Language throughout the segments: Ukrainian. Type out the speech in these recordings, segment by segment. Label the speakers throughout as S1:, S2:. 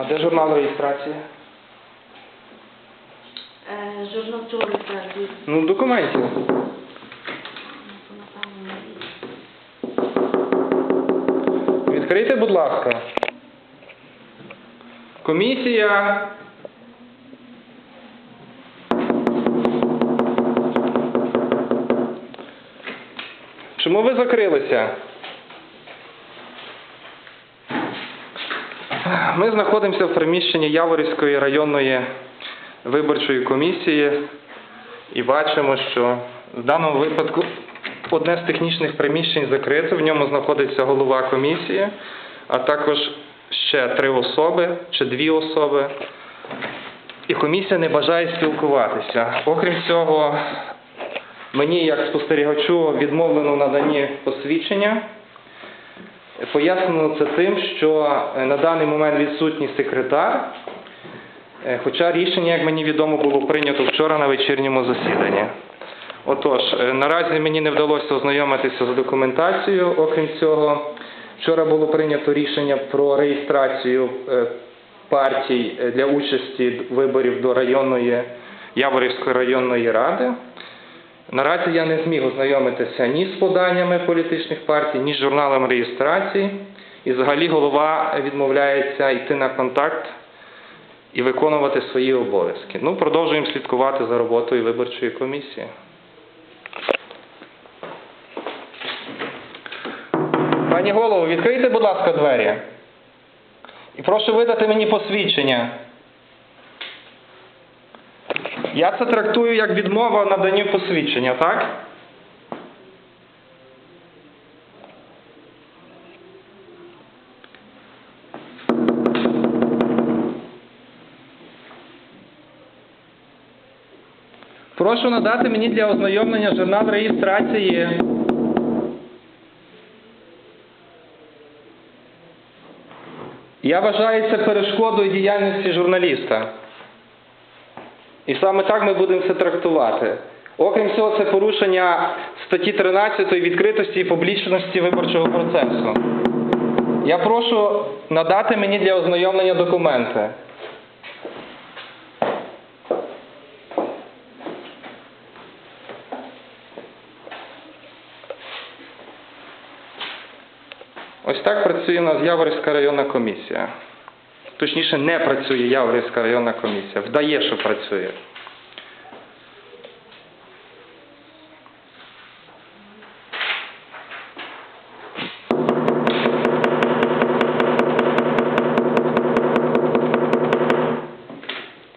S1: А де журнал реєстрації?
S2: Е, Журнал чого реєстрації?
S1: Ну, документів. Відкрийте, будь ласка. Комісія. Чому ви закрилися? Ми знаходимося в приміщенні Яворівської районної виборчої комісії і бачимо, що в даному випадку одне з технічних приміщень закрите, в ньому знаходиться голова комісії, а також ще три особи чи дві особи. І комісія не бажає спілкуватися. Окрім цього, мені як спостерігачу відмовлено в наданні посвідчення. Пояснено це тим, що е, на даний момент відсутній секретар, е, хоча рішення, як мені відомо, було прийнято вчора на вечірньому засіданні. Отож, е, наразі мені не вдалося ознайомитися з документацією. Окрім цього, вчора було прийнято рішення про реєстрацію партій для участі виборів до районної Яворівської районної ради. Наразі я не зміг ознайомитися ні з поданнями політичних партій, ні з журналом реєстрації. І взагалі голова відмовляється йти на контакт і виконувати свої обов'язки. Ну, продовжуємо слідкувати за роботою виборчої комісії. Пані голово, відкрийте, будь ласка, двері. І прошу видати мені посвідчення. Я це трактую як відмова наданню посвідчення, так? Прошу надати мені для ознайомлення журнал реєстрації. Я вважаю це перешкодою діяльності журналіста. І саме так ми будемо це трактувати. Окрім цього, це порушення статті 13 відкритості і публічності виборчого процесу. Я прошу надати мені для ознайомлення документи. Ось так працює у нас Яворівська районна комісія. Точніше, не працює Яворівська районна комісія. Вдає, що працює.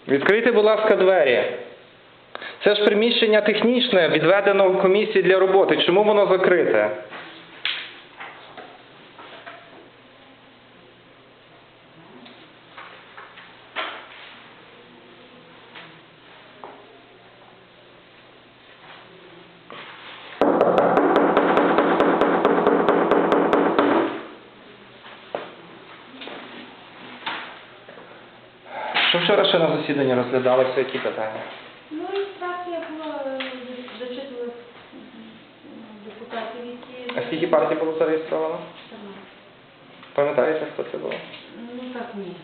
S1: Відкрийте, будь ласка, двері. Це ж приміщення технічне, відведено в комісії для роботи. Чому воно закрите? Що вчора ще на засіданні розглядалися, які питання?
S2: Ну і фракція була, е, зачитувала депутатів, які...
S1: А скільки партій було зареєстровано?
S2: Сама.
S1: Пам'ятаєте, хто це був?
S2: Ну так ні.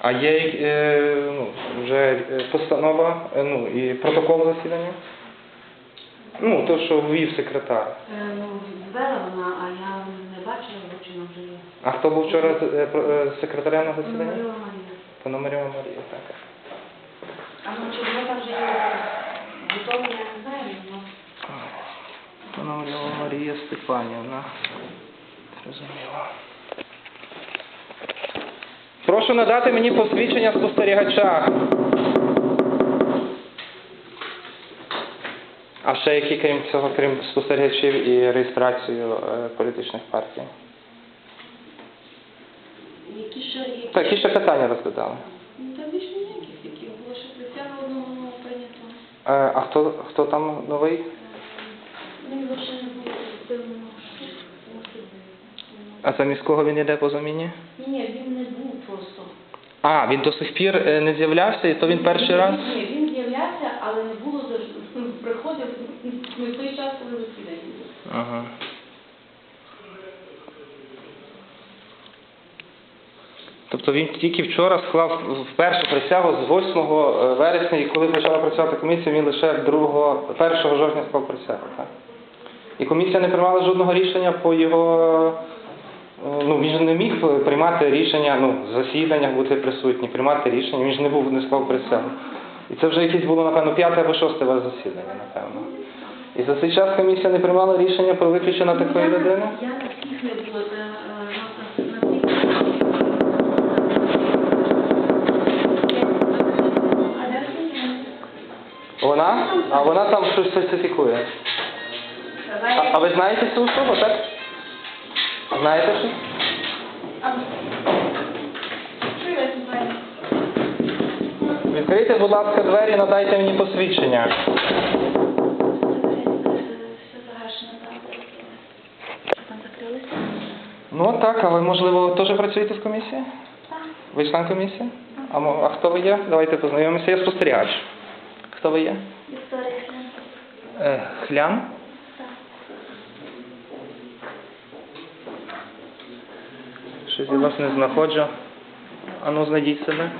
S1: А є е, ну, вже е, постанова, е, ну і протокол засідання? Ну, то, що ввів секретар.
S2: Е, Ну, ввела вона, а я не бачила, бо чи вона вже є.
S1: А хто був вчора е, про- е, секретарем на засіданні?
S2: Маріла Марія.
S1: Пономарьова Марія, так.
S2: А ну чи воно там вже є готове, я не знаю, ну.
S1: Пономарьова Марія Степанівна. Зрозуміло. Прошу надати мені посвідчення спостерігача. А ще які, крім цього, крім спостерігачів і реєстрацію е, політичних партій?
S2: Ще.
S1: Так, які ще питання розглядали?
S2: Ну, там більше ніяких, які було ще присяга одного прийнято.
S1: Е, а хто, хто там новий?
S2: Ну, його ще не було дивно.
S1: А замість кого він йде по заміні?
S2: Ні, ні, він не був просто.
S1: А, він до сих пір е, не з'являвся, і то він перший раз?
S2: Ні, він з'являвся, але не було завжди. Приходив не в той час, коли засідання було.
S1: Ага. Тобто він тільки вчора склав вперше присягу з 8 вересня, і коли почала працювати комісія, він лише 2, 1 жовтня склав присягу, так? І комісія не приймала жодного рішення по його. е, Ну, він же не міг приймати рішення, ну, в засіданнях бути присутній, приймати рішення, він ж не був, не склав присягу. І це вже якесь було, напевно, п'яте або шосте ваше засідання, напевно. І за цей час комісія не приймала рішення про виключення такої людини?
S2: Я всіх не було,
S1: Вона? А вона там щось фальсифікує. А, а ви знаєте цю особу, так? Знаєте щось?
S2: Що?
S1: Відкрийте, будь ласка, двері, надайте мені посвідчення. Ну так, а ви, можливо, теж працюєте в комісії?
S2: Так.
S1: Ви член комісії? А, а хто ви є? Давайте познайомимося. Я спостерігач. Хто ви є?
S2: Вікторія Хленко.
S1: Е, хлян?
S2: Так.
S1: Щось я вас не знаходжу. А ну, знайдіть себе.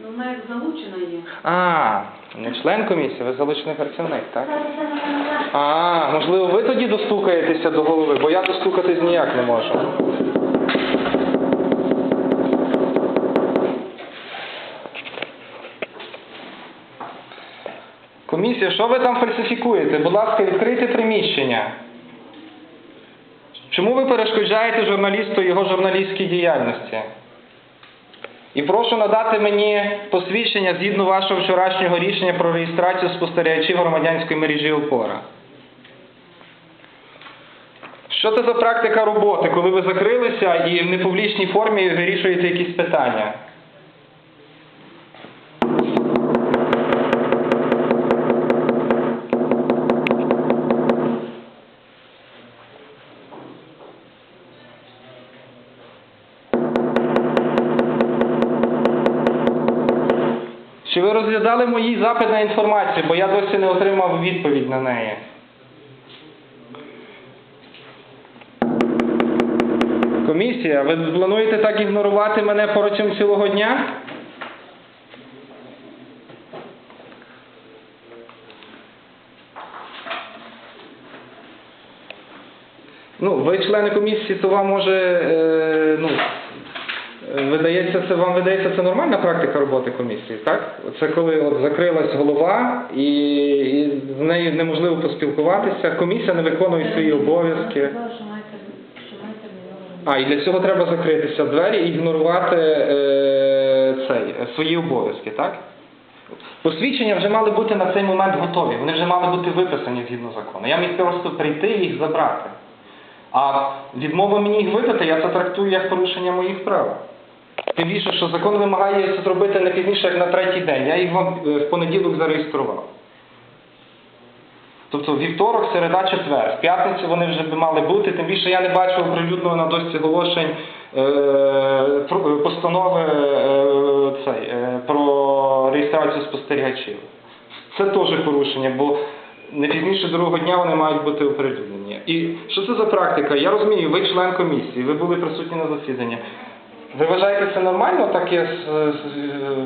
S3: Ну, вона як залучена є.
S1: А, не член комісії, ви залучений працівник, так? А, можливо, ви тоді достукаєтеся до голови, бо я достукатись ніяк не можу. Комісія, що ви там фальсифікуєте? Будь ласка, відкрийте приміщення. Чому ви перешкоджаєте журналісту його журналістській діяльності? І прошу надати мені посвідчення згідно вашого вчорашнього рішення про реєстрацію спостерігачів громадянської мережі опора. Що це за практика роботи, коли ви закрилися і в непублічній формі вирішуєте якісь питання? Чи ви розглядали мої запит на інформацію, бо я досі не отримав відповідь на неї? Комісія, ви плануєте так ігнорувати мене протягом цілого дня? Ну, ви члени комісії, то вам може, е, ну, видається, це вам видається це нормальна практика роботи комісії, так? Це коли от закрилась голова і, і з нею неможливо поспілкуватися, комісія не виконує свої обов'язки.
S2: Маєте, що маєте мільйон.
S1: А, і для цього треба закритися в двері і ігнорувати е, цей, е, свої обов'язки, так? Посвідчення вже мали бути на цей момент готові, вони вже мали бути виписані згідно закону. Я міг просто прийти і їх забрати. А відмова мені їх видати, я це трактую як порушення моїх прав. Тим більше, що закон вимагає це зробити не пізніше, як на третій день. Я їх вам е, в понеділок зареєстрував. Тобто вівторок, середа, четвер. В п'ятницю вони вже би мали бути, тим більше я не бачив оприлюдненого на дошці оголошень е, е, постанови цей, про реєстрацію спостерігачів. Це теж порушення, бо не пізніше другого дня вони мають бути оприлюднені. І що це за практика? Я розумію, ви член комісії, ви були присутні на засіданні. Ви вважаєте це нормально, таке,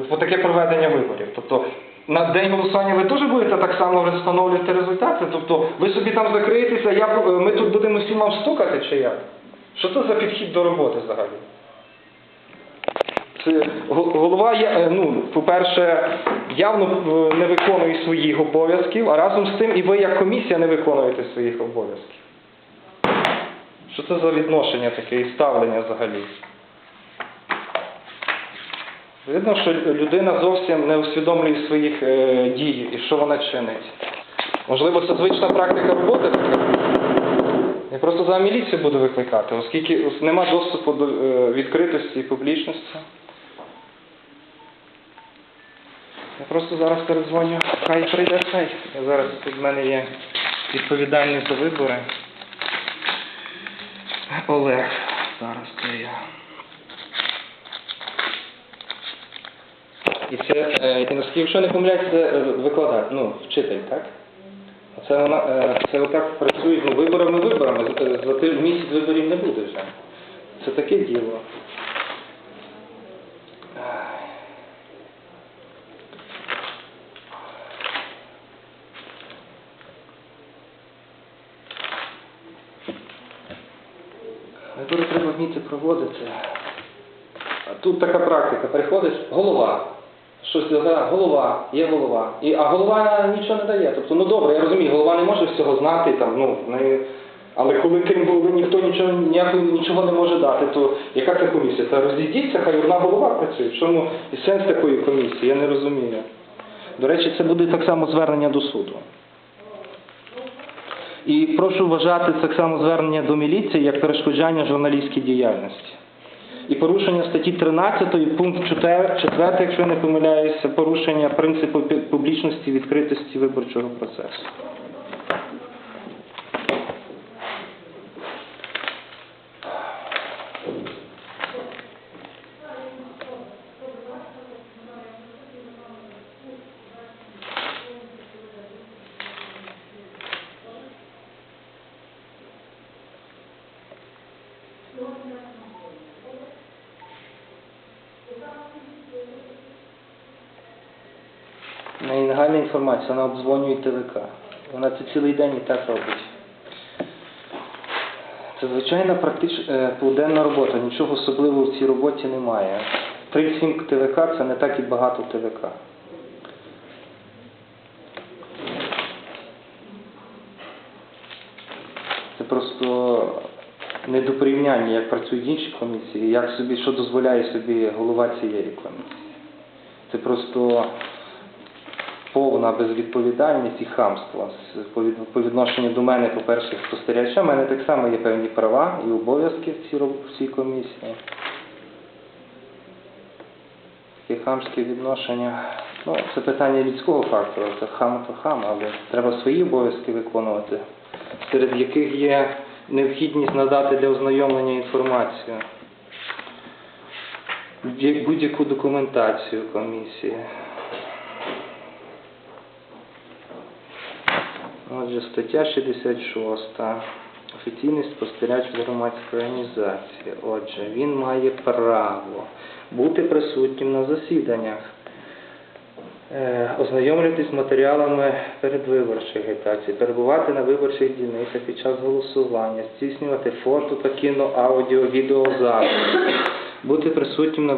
S1: по таке проведення виборів? Тобто на день голосування ви теж будете так само встановлювати результати? Тобто ви собі там закриєтеся, я, ми тут будемо всім вам стукати чи як? Що це за підхід до роботи взагалі? Голова, е, ну, по-перше, явно е, не виконує своїх обов'язків, а разом з тим і ви як комісія не виконуєте своїх обов'язків. Що це за відношення таке і ставлення взагалі? Видно, що людина зовсім не усвідомлює своїх е, дій і що вона чинить. Можливо, це звична практика роботи така. Я просто за міліцію буду викликати, оскільки ос- нема доступу до е, відкритості і публічності. Я просто зараз передзвоню, хай прийде цей. Я зараз тут в мене є відповідальний за вибори. Олег. Зараз це я. І це е, і, якщо не помиляється, це е, викладач, ну, вчитель, так? Це е, це отак працює ну, виборами, виборами. За тим місяць виборів не буде вже. Це таке діло. Вибори треба вміти проводити. Тут така практика. Приходить голова. Щось голова, є голова. І, а голова нічого не дає. Тобто, ну добре, я розумію, голова не може всього знати, там, ну, не... але коли крім голови ніхто нічого, ніякого, нічого не може дати, то яка це комісія? Та розійдіться, хай одна голова працює. Чому і сенс такої комісії? Я не розумію. До речі, це буде так само звернення до суду. І прошу вважати так само звернення до міліції як перешкоджання журналістській діяльності. І порушення статті 13, пункт 4, 4, якщо я не помиляюся, порушення принципу публічності відкритості виборчого процесу. В неї інформація, вона обдзвонює ТВК. Вона це цілий день і так робить. Це звичайна практична полуденна робота, нічого особливого в цій роботі немає. 37 ТВК це не так і багато ТВК. Це просто не до порівняння, як працюють інші комісії, як собі, що дозволяє собі голова цієї комісії. Це просто повна безвідповідальність і хамство по відношенню до мене, по-перше, спостерігача. У мене так само є певні права і обов'язки в цій, комісії. Таке хамське відношення. Ну, це питання людського фактору, це хам то хам, але треба свої обов'язки виконувати, серед яких є необхідність надати для ознайомлення інформацію, будь- будь-яку документацію комісії. Отже, стаття 66. Офіційний спостерігач від громадської організації. Отже, він має право бути присутнім на засіданнях, ознайомлюватись з матеріалами передвиборчої агітації, перебувати на виборчих дільницях під час голосування, здійснювати фото та кіно, аудіо, відеозапис, бути присутнім на